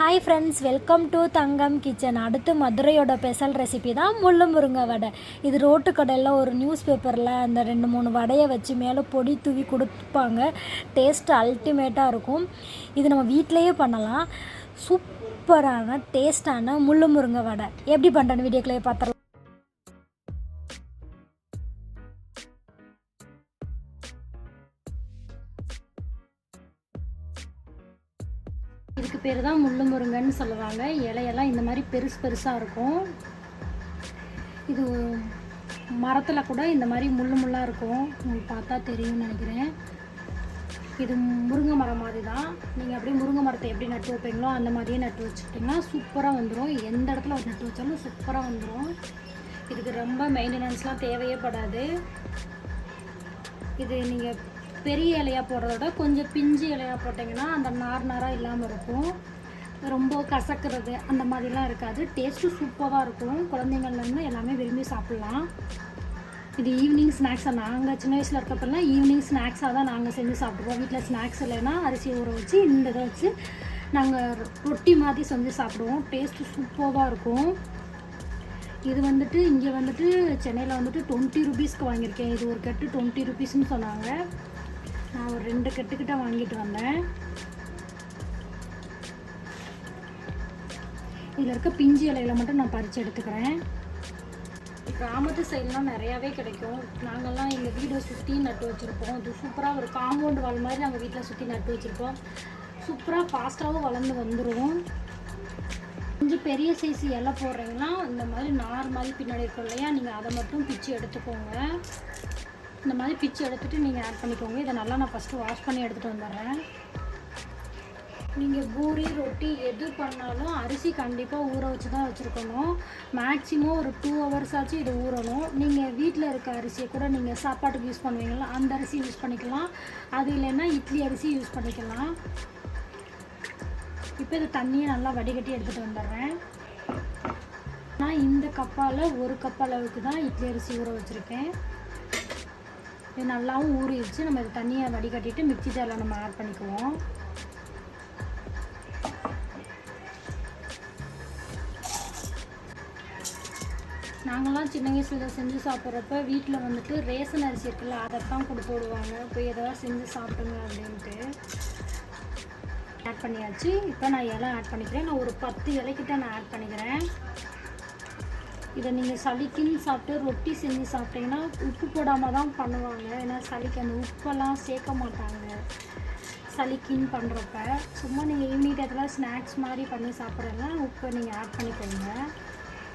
Hi friends welcome to Thangam kitchen அடுத்து மதுரையோட special recipe தான் முள்ளு முருங்கை வடை. இது ரோட்டு கடையில் ஒரு நியூஸ் பேப்பரில் அந்த ரெண்டு மூணு வடையை வச்சு மேலே பொடி தூவி கொடுப்பாங்க. டேஸ்ட் அல்டிமேட்டாக இருக்கும். இது நம்ம வீட்டிலையே பண்ணலாம். சூப்பரான டேஸ்டான முள்ளு முருங்கை வடை. எப்படி பண்ணுறேன்னு வீடியோக்குள்ளே பார்த்துடலாம். பேர் தான் முள்ளு முருங்கைன்னு சொல்லுவாங்க. இலையெல்லாம் இந்த மாதிரி பெருசு பெருசாக இருக்கும். இது மரத்தில் கூட இந்த மாதிரி முள்ளு முள்ளாக இருக்கும். உங்களுக்கு பார்த்தா தெரியும்னு நினைக்கிறேன். இது முருங்கை மரம் மாதிரி தான் நீங்கள் அப்படியே முருங்கை மரத்தை எப்படி நட்டு வைப்பீங்களோ அந்த மாதிரியே நட்டு வச்சுக்கிட்டிங்கன்னா சூப்பராக வந்துடும் எந்த இடத்துல நட்டு வச்சாலும் சூப்பராக வந்துடும் இதுக்கு ரொம்ப மெயின்டெனன்ஸ்லாம் தேவையே படாது. இது நீங்கள் பெரிய இலையாக போடுறத விட கொஞ்சம் பிஞ்சு இலையாக போட்டிங்கன்னா அந்த நார் நாராக இல்லாமல் இருக்கும். ரொம்ப கசக்கிறது அந்த மாதிரிலாம் இருக்காது. டேஸ்ட்டும் சூப்பராக இருக்கும். குழந்தைங்கள்லேருந்து எல்லாமே விரும்பி சாப்பிட்லாம். இது ஈவினிங் ஸ்நாக்ஸாக நாங்கள் சின்ன வயசில் இருக்கப்பெல்லாம் ஈவினிங் ஸ்நாக்ஸாக தான் நாங்கள் செஞ்சு சாப்பிடுவோம் வீட்டில் ஸ்நாக்ஸ் இல்லைன்னா அரிசி ஊற வச்சு இந்த இதை வச்சு நாங்கள் ரொட்டி மாதிரி செஞ்சு சாப்பிடுவோம். டேஸ்ட்டு சூப்பராக இருக்கும். இது வந்துட்டு இங்கே வந்துட்டு சென்னையில் வந்துட்டு டுவெண்ட்டி ருபீஸ்க்கு வாங்கியிருக்கேன். இது ஒரு கட்டு டுவெண்ட்டி ருபீஸ்னு சொன்னாங்க. நான் ஒரு ரெண்டு கட்டுக்கிட்ட வாங்கிட்டு வந்தேன். இதில் இருக்க பிஞ்சு இலையில மட்டும் நான் பறித்து எடுத்துக்கிறேன். கிராமத்து சைட்லாம் நிறையாவே கிடைக்கும். நாங்கள்லாம் எங்கள் வீடை சுற்றி நட்டு வச்சுருப்போம். இது சூப்பராக ஒரு காம்பவுண்ட் வால் மாதிரி நாங்கள் வீட்டில் சுற்றி நட்டு வச்சுருப்போம். சூப்பராக ஃபாஸ்ட்டாகவும் வளர்ந்து வந்துடும் கொஞ்சம் பெரிய சைஸ் இலை போடுறீங்கன்னா இந்த மாதிரி நார் மாதிரி பின்னாடி இருக்கும் இல்லையா? நீங்கள் அதை மட்டும் பிச்சு எடுத்துக்கோங்க. இந்த மாதிரி பிச்சு எடுத்துகிட்டு நீங்கள் ஆட் பண்ணிக்கோங்க. இதை நல்லா நான் ஃபஸ்ட்டு வாஷ் பண்ணி எடுத்துகிட்டு வந்துடுறேன். நீங்கள் பூரி ரொட்டி எது பண்ணாலும் அரிசி கண்டிப்பாக ஊற வச்சு தான் வச்சுருக்கணும். மேக்ஸிமம் ஒரு டூ ஹவர்ஸ் ஆச்சு இது ஊறணும். நீங்கள் வீட்டில் இருக்க அரிசியை கூட நீங்கள் சாப்பாட்டுக்கு யூஸ் பண்ணுவீங்களா அந்த அரிசி யூஸ் பண்ணிக்கலாம். அது இல்லைன்னா இட்லி அரிசி யூஸ் பண்ணிக்கலாம். இப்போ இதை தண்ணியை நல்லா வடிகட்டி எடுத்துகிட்டு வந்துடுறேன். நான் இந்த கப்பால் ஒரு கப் அளவுக்கு தான் இட்லி அரிசி ஊற வச்சுருக்கேன். இது நல்லாவும் ஊறிடுச்சு. நம்ம இது தண்ணியை வடிகட்டிட்டு மிக்சி ஜாரில் நம்ம ஆட் பண்ணிக்குவோம். நாங்களாம் சின்ன வயசில் செஞ்சு சாப்பிட்றப்ப வீட்டில் வந்துட்டு ரேசன் அரிசி இருக்குல்ல அதைத்தான் கொடுத்து விடுவாங்க. போய் எதாவது செஞ்சு சாப்பிடுங்க அப்படின்ட்டு. ஆட் பண்ணியாச்சு. இப்போ நான் இலை ஆட் பண்ணிக்கிறேன். நான் ஒரு பத்து இலைக்கிட்ட நான் ஆட் பண்ணிக்கிறேன். இதை நீங்கள் சளிக்குன்னு சாப்பிட்டு ரொட்டி செஞ்சு சாப்பிட்டீங்கன்னா உப்பு போடாமல் தான் பண்ணுவாங்க. ஏன்னா சளிக்கு அந்த உப்பெல்லாம் சேர்க்க மாட்டாங்க. சளிக்குன்னு பண்ணுறப்ப சும்மா நீங்கள் ஈவினிங் டயத்தில் ஸ்நாக்ஸ் மாதிரி பண்ணி சாப்பிட்றதுனா உப்பை நீங்கள் ஆட் பண்ணிக்கோங்க.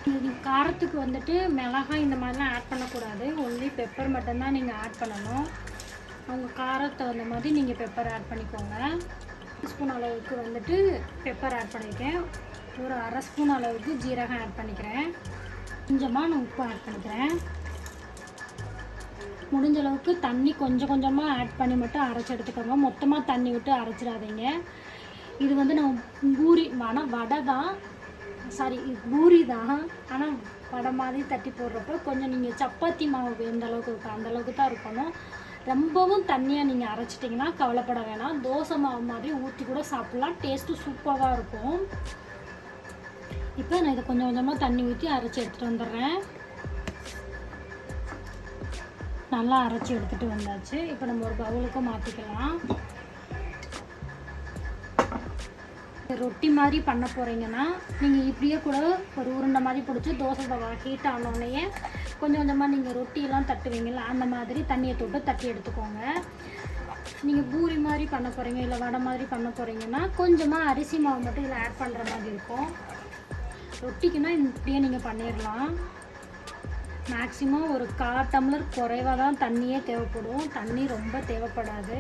நீங்கள் காரத்துக்கு வந்துட்டு மிளகாய் இந்த மாதிரிலாம் ஆட் பண்ணக்கூடாது. ஒன்லி பெப்பர் மட்டும்தான் நீங்கள் ஆட் பண்ணணும். அவங்க காரத்தை வந்த மாதிரி நீங்கள் பெப்பர் ஆட் பண்ணிக்கோங்க. ஸ்பூன் அளவுக்கு வந்துட்டு பெப்பர் ஆட் பண்ணியிருக்கேன் ஒரு அரை ஸ்பூன் அளவுக்கு ஜீரகம் ஆட் பண்ணிக்கிறேன். கொஞ்சமாக நான் உப்பு ஆட் பண்ணிக்கிறேன். முடிஞ்ச அளவுக்கு தண்ணி கொஞ்சம் கொஞ்சமாக ஆட் பண்ணி மட்டும் அரைச்சி எடுத்துக்கோங்க. மொத்தமாக தண்ணி விட்டு அரைச்சிடாதீங்க. இது வந்து நான் பூரி ஆனால் வடை தான். சாரி பூரி தான். ஆனால் வடை மாதிரி தட்டி போடுறப்ப கொஞ்சம் நீங்கள் சப்பாத்தி மாவு எந்த அளவுக்கு இருக்கும். அந்த அளவுக்கு தான் இருக்கணும் ரொம்பவும் தண்ணியாக நீங்கள் அரைச்சிட்டிங்கன்னா கவலைப்பட வேணாம். தோசை மாவு மாதிரி ஊற்றி கூட சாப்பிட்லாம். டேஸ்ட்டு சூப்பராக இருக்கும். இப்போ நான் இதை கொஞ்சம் கொஞ்சமாக தண்ணி ஊற்றி அரைச்சி எடுத்துகிட்டு வந்துடுறேன். நல்லா அரைச்சி எடுத்துகிட்டு வந்தாச்சு. இப்போ நம்ம ஒரு பவுலுக்கு மாற்றிக்கலாம் ரொட்டி மாதிரி பண்ண போகிறீங்கன்னா நீங்கள் இப்படியே கூட ஒரு உருண்டை மாதிரி பிடிச்சி தோசை தவா ஹீட் ஆனோடனே கொஞ்சம் கொஞ்சமாக நீங்கள் ரொட்டியெல்லாம் தட்டுவீங்கள்ல அந்த மாதிரி தண்ணியை தொட்டு தட்டி எடுத்துக்கோங்க. நீங்கள் பூரி மாதிரி பண்ண போகிறீங்க இல்லை வடை மாதிரி பண்ண போகிறீங்கன்னா கொஞ்சமாக அரிசி மாவு மட்டும் இதில் ஆட் பண்ணுற மாதிரி இருக்கும். ரொட்டிக்குன்னா இப்படியே நீங்கள் பண்ணிடலாம் மேக்ஸிமம் ஒரு கால் டம்ளர் குறைவாக தான் தண்ணியே தேவைப்படும். தண்ணி ரொம்ப தேவைப்படாது.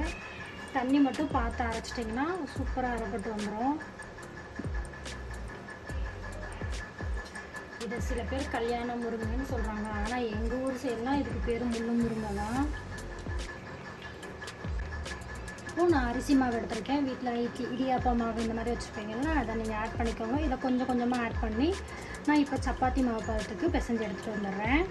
தண்ணி மட்டும் பார்த்து அரைச்சிட்டிங்கன்னா சூப்பராக அரைப்பட்டு வந்துடும் இது சில பேர் கல்யாண முருங்கைன்னு சொல்கிறாங்க ஆனால் எங்கள் ஊர் சைட்லாம் இதுக்கு பேர் முள்ளு முருங்கை தான். இப்போ நான் அரிசி மாவு எடுத்திருக்கேன். வீட்டில் இட்லி இடியாப்பா மாவு இந்த மாதிரி வச்சுருப்பீங்கன்னா அதை நீங்கள் ஆட் பண்ணிக்கோங்க. இதை கொஞ்சம் கொஞ்சமாக ஆட் பண்ணி நான் இப்போ சப்பாத்தி மாவு பதத்துக்கு பிசைஞ்சு எடுத்துகிட்டு வந்துடுறேன்.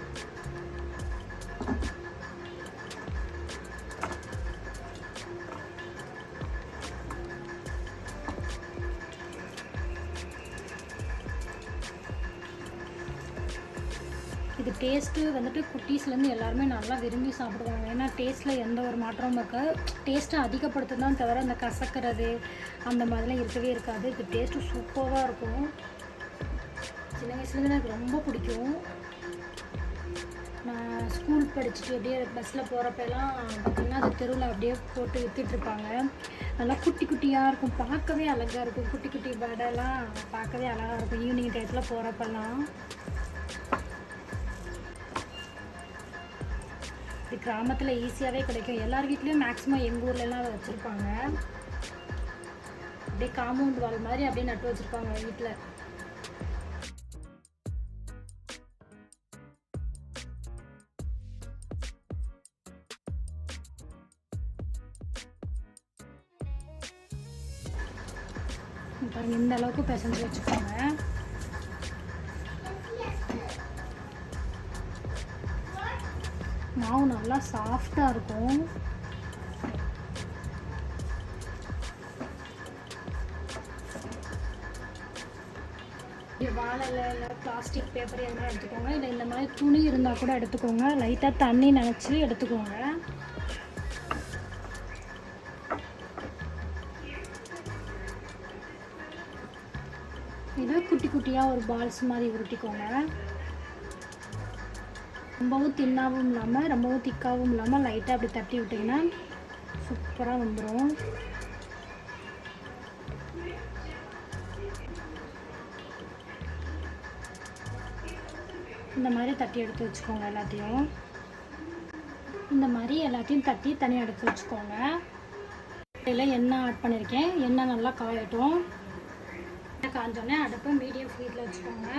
டேஸ்ட்டு வந்துட்டு குட்டீஸ்லேருந்து எல்லாருமே நல்லா விரும்பி சாப்பிடுவாங்க. ஏன்னா டேஸ்ட்டில் எந்த ஒரு மாற்றமும் இருக்காது. டேஸ்ட்டை அதிகப்படுத்துதான் தவிர அந்த கசக்கிறது அந்த மாதிரிலாம் இருக்கவே இருக்காது. இது டேஸ்ட்டு சூப்பராக இருக்கும். சின்ன வயசுலேருந்து எனக்கு ரொம்ப பிடிக்கும். நான் ஸ்கூல் படிச்சுட்டு அப்படியே பஸ்ஸில் போகிறப்பெல்லாம் பார்த்திங்கன்னா அந்த தெருவில் அப்படியே போட்டு விற்றுட்ருப்பாங்க நல்லா குட்டி குட்டியாக இருக்கும். பார்க்கவே அழகாக இருக்கும். குட்டி குட்டி வடைலாம் பார்க்கவே அழகாக இருக்கும். ஈவினிங் டயத்தில் போகிறப்பெல்லாம் இது கிராமத்தில் ஈஸியாகவே கிடைக்கும். எல்லார் வீட்லேயும் மேக்ஸிமம் எங்கள் ஊர்லலாம் அதை வச்சுருப்பாங்க. அப்படியே காம்பவுண்ட் வால் மாதிரி அப்படியே நட்டு வச்சுருப்பாங்க வீட்டில் பாருங்க இந்த அளவுக்கு பிசைஞ்சு வச்சுக்கோங்க. மாவு நல்லா சாஃப்டாக இருக்கும். வாழை இல்லை பிளாஸ்டிக் பேப்பர் எதுனா எடுத்துக்கோங்க. இல்லை இந்த மாதிரி துணி இருந்தால் கூட எடுத்துக்கோங்க. லைட்டாக தண்ணி நினச்சி எடுத்துக்கோங்க. இதை குட்டி குட்டியாக ஒரு பால்ஸ் மாதிரி உருட்டிக்கோங்க. ரொம்பவும் தின்னாகவும் இல்லாமல் ரொம்பவும் திக்காகவும் இல்லாமல் லைட்டாக அப்படி தட்டி விட்டிங்கன்னா சூப்பராக வந்துடும் இந்த மாதிரி தட்டி எடுத்து வச்சுக்கோங்க எல்லாத்தையும். இந்த மாதிரி எல்லாத்தையும் தட்டி தனியாக எடுத்து வச்சுக்கோங்க. இதில் எண்ணெய் ஆட் பண்ணியிருக்கேன் எண்ணெய் நல்லா காயட்டும். எண்ணெய் காஞ்சோடனே அடுப்பை மீடியம் ஃப்ளீட்டில் வச்சுக்கோங்க.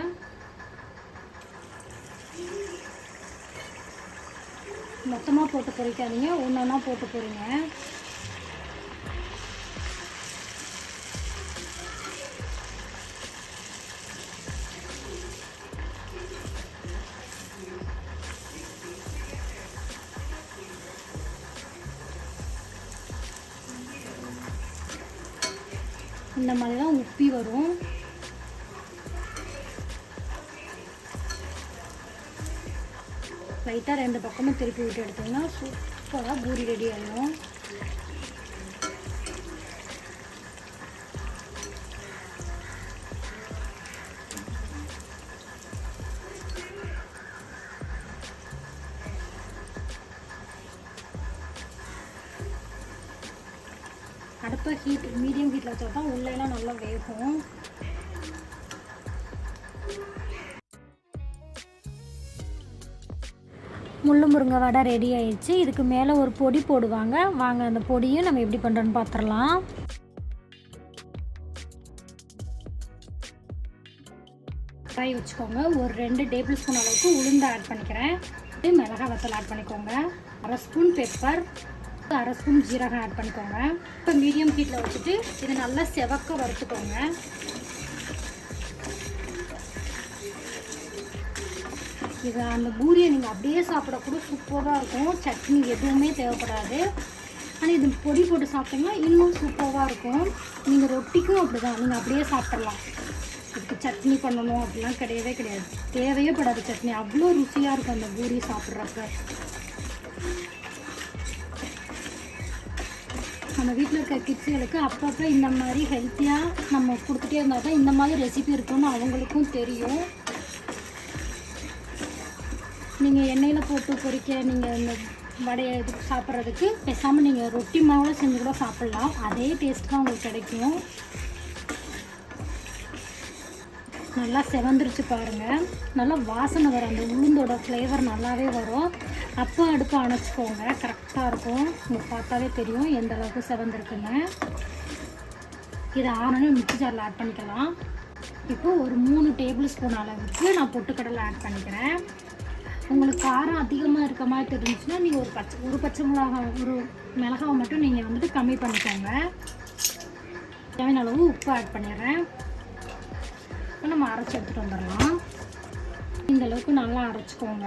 மொத்தமாக போட்டு பொறிக்காதீங்க. ஒன்று ஒன்றா போட்டு பொறிங்க. இந்த மாதிரி தான் உப்பி வரும். லைட்டாக ரெண்டு பக்கமும் திருப்பி விட்டு எடுத்தோம்னா சூப்பராக பூரி ரெடி ஆகிடும் அடுப்பை ஹீட் மீடியம் ஹீட்டில் வச்சா தான் உள்ளெல்லாம் நல்லா வேகும். முள்ளு முருங்கை வடை ரெடி ஆயிடுச்சு. இதுக்கு மேலே ஒரு பொடி போடுவாங்க. வாங்க அந்த பொடியும் நம்ம எப்படி பண்ணுறோன்னு பார்த்துடலாம் காய் வச்சுக்கோங்க. ஒரு ரெண்டு டேபிள் ஸ்பூன் அளவுக்கு உளுந்து ஆட் பண்ணிக்கிறேன். மிளகாய் வத்தல் ஆட் பண்ணிக்கோங்க. அரை ஸ்பூன் பெப்பர் அரை ஸ்பூன் ஜீரகம் ஆட் பண்ணிக்கோங்க. இப்போ மீடியம் ஹீட்டில் வச்சுட்டு இதை நல்லா செவக்க வறுத்துக்கோங்க. இது அந்த பூரியை நீங்கள் அப்படியே சாப்பிட கூட சூப்பராக இருக்கும். சட்னி எதுவுமே தேவைப்படாது. ஆனால் இது பொடி போட்டு சாப்பிட்டீங்கன்னா இன்னும் சூப்பராக இருக்கும். நீங்கள் ரொட்டிக்கும் அப்படி தான் நீங்கள் அப்படியே சாப்பிட்றலாம் இதுக்கு சட்னி பண்ணணும் அப்படிலாம் கிடையவே கிடையாது. தேவையே படாது சட்னி. அவ்வளோ ருசியாக இருக்கும் அந்த பூரி சாப்பிட்றப்ப. நம்ம வீட்டில் இருக்க கிட்ஸுகளுக்கு அப்பப்போ இந்த மாதிரி ஹெல்த்தியாக நம்ம கொடுத்துட்டே இருந்தால் தான் இந்த மாதிரி ரெசிபி இருக்கும்னு அவங்களுக்கும் தெரியும். நீங்கள் எண்ணெயில் போட்டு பொரிக்க நீங்கள் இந்த வடையை இது சாப்பிட்றதுக்கு பேசாமல் நீங்கள் ரொட்டி மாவில் செஞ்சு கூட சாப்பிட்லாம். அதே டேஸ்ட் தான் உங்களுக்கு கிடைக்கும். நல்லா செவந்துருச்சு பாருங்கள் நல்லா வாசனை வரும். அந்த உளுந்தோட ஃப்ளேவர் நல்லாவே வரும். அப்போ அடுப்பு அணைச்சிக்கோங்க. கரெக்டாக இருக்கும். உங்களுக்கு பார்த்தாவே தெரியும் எந்த அளவுக்கு செவந்திருக்குன்னு. இதை ஆனோடனே மிக்சி ஜாரில் ஆட் பண்ணிக்கலாம். இப்போ ஒரு மூணு டேபிள் ஸ்பூன் அளவுக்கு நான் பொட்டுக்கடலை ஆட் பண்ணிக்கிறேன். உங்களுக்கு காரம் அதிகமாக இருக்க மாதிரி இருந்துச்சுன்னா நீங்கள் ஒரு பச்சை ஒரு பச்சை மிளகாய் ஒரு மிளகாவை மட்டும் நீங்கள் வந்துட்டு கம்மி பண்ணிக்கோங்க. தேவையான அளவு உப்பு ஆட் பண்ணிடுறேன். இப்போ நம்ம அரைச்சி எடுத்துகிட்டு வந்துடலாம். இந்த அளவுக்கு நல்லா அரைச்சிக்கோங்க.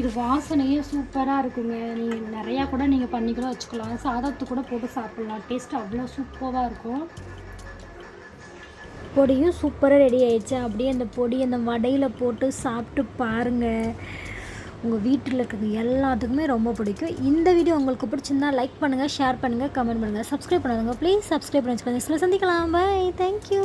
இது வாசனையே சூப்பராக இருக்குங்க. நீங்கள் நிறையா கூட நீங்கள் பண்ணிக்கலாம் வச்சுக்கலாம். சாதத்து கூட போட்டு சாப்பிட்லாம். டேஸ்ட் அவ்வளோ சூப்பராக இருக்கும். பொடியும் சூப்பராக ரெடி ஆயிடுச்சு. அப்படியே அந்த பொடி அந்த வடையில் போட்டு சாப்பிட்டு பாருங்கள் உங்கள் வீட்டில் இருக்கிற எல்லாத்துக்குமே ரொம்ப பிடிக்கும். இந்த வீடியோ உங்களுக்கு பிடிச்சிருந்தா லைக் பண்ணுங்கள் ஷேர் பண்ணுங்கள் கமெண்ட் பண்ணுங்கள் சப்ஸ்கிரைப் பண்ணாதுங்க ப்ளீஸ் சப்ஸ்கிரைப் பண்ணி வச்சுக்கோங்க. சந்திக்கலாம். Bye thank you